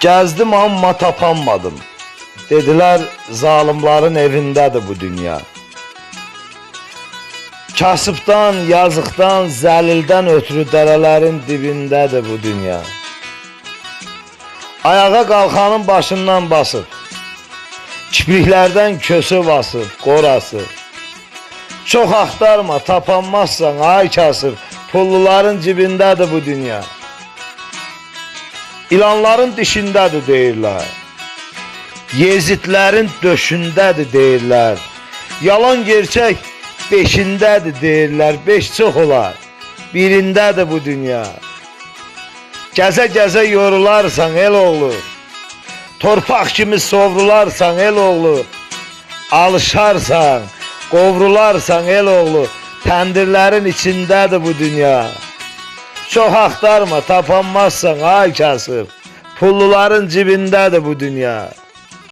Gəzdim amma tapanmadım. Dedilər zalimların evindədir bu dünya. Kasıbdan, yazıqdan, zəlildən ötürü dərələrin dibindədir bu dünya. Ayağa qalxanın başından basıb. Kipriklərdən kösü basıb, qorası. Çox axtarma, tapanmazsan, ay kasıb. Pulluların cibindədir bu dünya. İlanların dişindədir deyirlər. Yezidlərin döşündədir deyirlər. Yalan gerçək beşindədir deyirlər. Beş çox olar. Birindədir bu dünya. Gəzə-gəzə yorularsan el oğlu. Torpaq kimi sovrularsan el oğlu. Alışarsan, qovrularsan el oğlu. Təndirlərin içindədir bu dünya. Çox axtarma, tapanmazsan ay kasıb. Pulluların cibindədir bu dünya.